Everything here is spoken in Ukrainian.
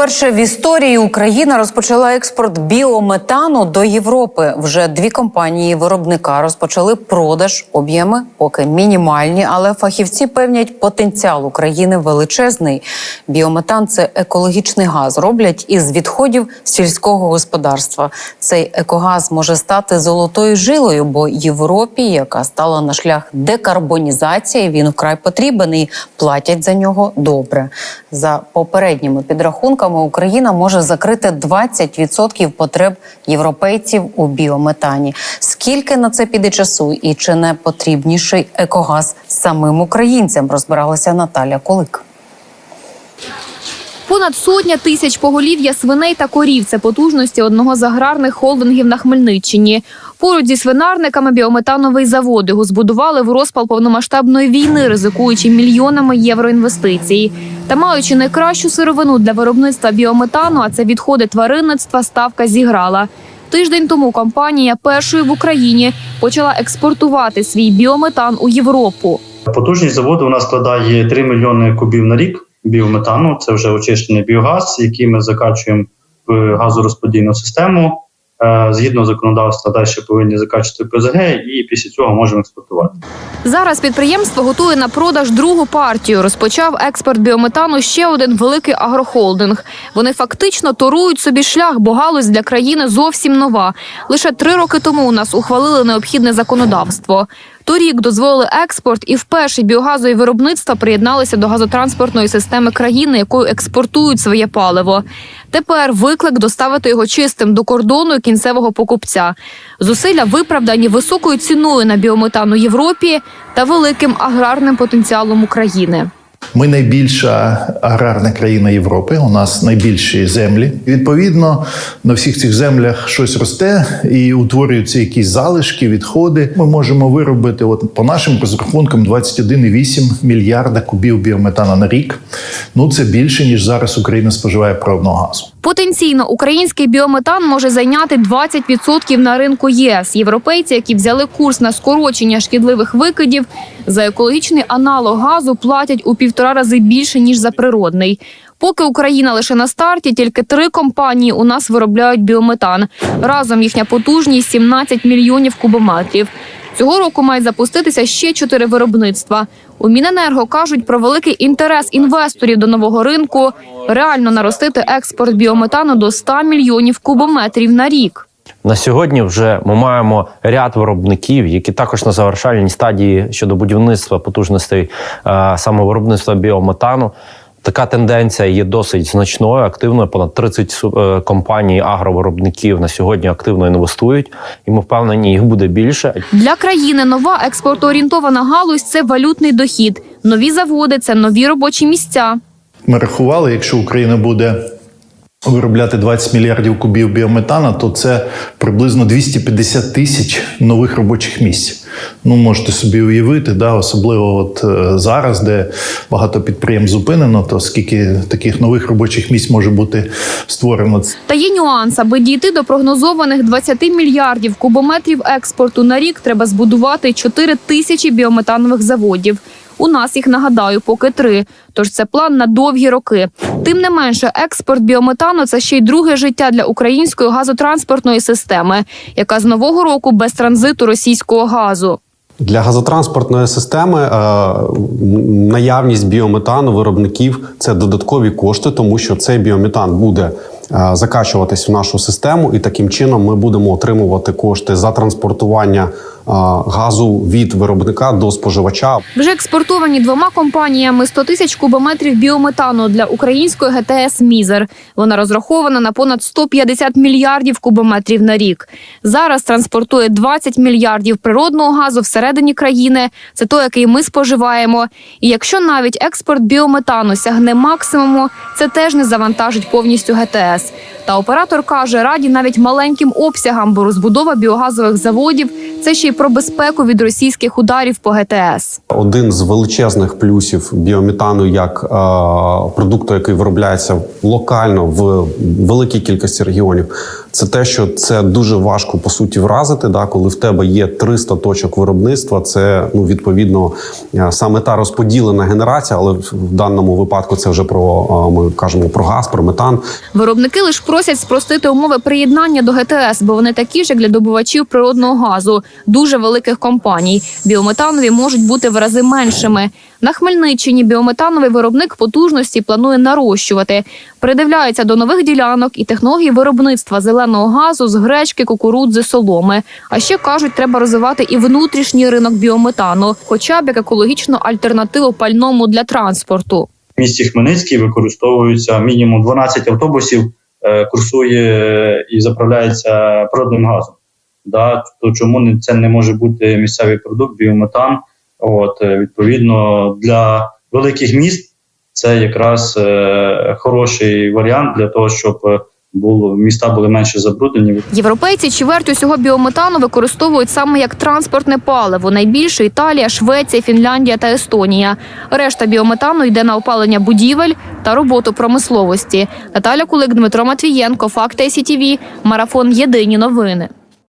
Вперше в історії Україна розпочала експорт біометану до Європи. Вже дві компанії виробника розпочали продаж. Об'єми поки мінімальні, але фахівці певнять, потенціал України величезний. Біометан це екологічний газ. Роблять із відходів сільського господарства. Цей екогаз може стати золотою жилою, бо Європі, яка стала на шлях декарбонізації, він вкрай потрібен і платять за нього добре. За попередніми підрахунками, Україна може закрити 20% потреб європейців у біометані. Скільки на це піде часу, і чи не потрібніший екогаз самим українцям? Розбиралася Наталя Колик. Понад сотня тисяч поголів'я свиней та корів це потужності одного з аграрних холдингів на Хмельниччині. Поруч зі свинарниками біометановий завод його збудували в розпал повномасштабної війни, ризикуючи мільйонами євро інвестицій. Та маючи найкращу сировину для виробництва біометану, а це відходи тваринництва, ставка зіграла. Тиждень тому компанія першою в Україні почала експортувати свій біометан у Європу. Потужність заводу у нас складає 3 мільйони кубів на рік біометану. Це вже очищений біогаз, який ми закачуємо в газорозподільну систему. Е, Згідно законодавства, далі повинні закачувати ПЗГ, і після цього можемо експортувати. Зараз підприємство готує на продаж другу партію. Розпочав експорт біометану ще один великий агрохолдинг. Вони фактично торують собі шлях, бо галузь для країни зовсім нова. Лише три роки тому у нас ухвалили необхідне законодавство. Торік дозволили експорт, і вперше біогазові виробництва приєдналися до газотранспортної системи країни, якою експортують своє паливо. Тепер виклик доставити його чистим до кордону кінцевого покупця. Зусилля виправдані високою ціною на біометан у Європі та великим аграрним потенціалом України. Ми найбільша аграрна країна Європи. У нас найбільші землі. Відповідно, на всіх цих землях щось росте і утворюються якісь залишки, відходи. Ми можемо виробити, от по нашим розрахункам, 21,8 мільярда кубів біометану на рік. Ну це більше ніж зараз Україна споживає природного газу. Потенційно український біометан може зайняти 20% на ринку ЄС. Європейці, які взяли курс на скорочення шкідливих викидів, за екологічний аналог газу платять у півтора рази більше ніж за природний. Поки Україна лише на старті, тільки три компанії у нас виробляють біометан. Разом їхня потужність 17 мільйонів кубометрів. Цього року мають запуститися ще чотири виробництва. У Міненерго кажуть про великий інтерес інвесторів до нового ринку, реально наростити експорт біометану до 100 мільйонів кубометрів на рік. На сьогодні вже ми маємо ряд виробників, які також на завершальній стадії щодо будівництва потужностей саме біометану. Така тенденція є досить значною, активною. Понад 30 е, компаній агровиробників на сьогодні активно інвестують, і ми впевнені, їх буде більше. Для країни нова експортоорієнтована галузь це валютний дохід. Нові заводи це нові робочі місця. Ми рахували, якщо Україна буде виробляти 20 мільярдів кубів біометана, то це приблизно 250 тисяч нових робочих місць. Ну, можете собі уявити, да, особливо от е, зараз, де багато підприємств зупинено, то скільки таких нових робочих місць може бути створено. Та є нюанс, аби дійти до прогнозованих 20 мільярдів кубометрів експорту на рік, треба збудувати 4 тисячі біометанових заводів. У нас їх нагадаю, поки три. Тож це план на довгі роки. Тим не менше, експорт біометану це ще й друге життя для української газотранспортної системи, яка з нового року без транзиту російського газу. Для газотранспортної системи е, наявність біометану виробників це додаткові кошти, тому що цей біометан буде е, закачуватись в нашу систему, і таким чином ми будемо отримувати кошти за транспортування газу від виробника до споживача. Вже експортовані двома компаніями 100 тисяч кубометрів біометану для української ГТС Мізер. Вона розрахована на понад 150 мільярдів кубометрів на рік. Зараз транспортує 20 мільярдів природного газу всередині країни. Це той, який ми споживаємо. І якщо навіть експорт біометану сягне максимуму, це теж не завантажить повністю ГТС. Та оператор каже, раді навіть маленьким обсягам, бо розбудова біогазових заводів це ще й про безпеку від російських ударів по ГТС. Один з величезних плюсів біометану як е, продукту, який виробляється локально в великій кількості регіонів, це те, що це дуже важко по суті вразити. Да, коли в тебе є 300 точок виробництва, це ну відповідно е, саме та розподілена генерація, але в даному випадку це вже про ми кажемо про газ, про метан. Виробники лише просять спростити умови приєднання до ГТС, бо вони такі ж, як для добувачів природного газу, дуже великих компаній. Біометанові можуть бути в рази меншими. На Хмельниччині біометановий виробник потужності планує нарощувати. Придивляється до нових ділянок і технологій виробництва зеленого газу з гречки, кукурудзи, соломи. А ще кажуть, треба розвивати і внутрішній ринок біометану, хоча б як екологічну альтернативу пальному для транспорту. В місті Хмельницький використовується мінімум 12 автобусів, е, курсує і заправляється природним газом. Да? То чому не- це не може бути місцевий продукт, біометан? От, е, відповідно, для великих міст це якраз е, хороший варіант для того, щоб е, було міста були менше забруднені. Європейці чверть усього біометану використовують саме як транспортне паливо. Найбільше Італія, Швеція, Фінляндія та Естонія. Решта біометану йде на опалення будівель та роботу промисловості. Наталя Кулик, Дмитро Матвієнко, Факти СІТІВІ, Марафон Єдині новини.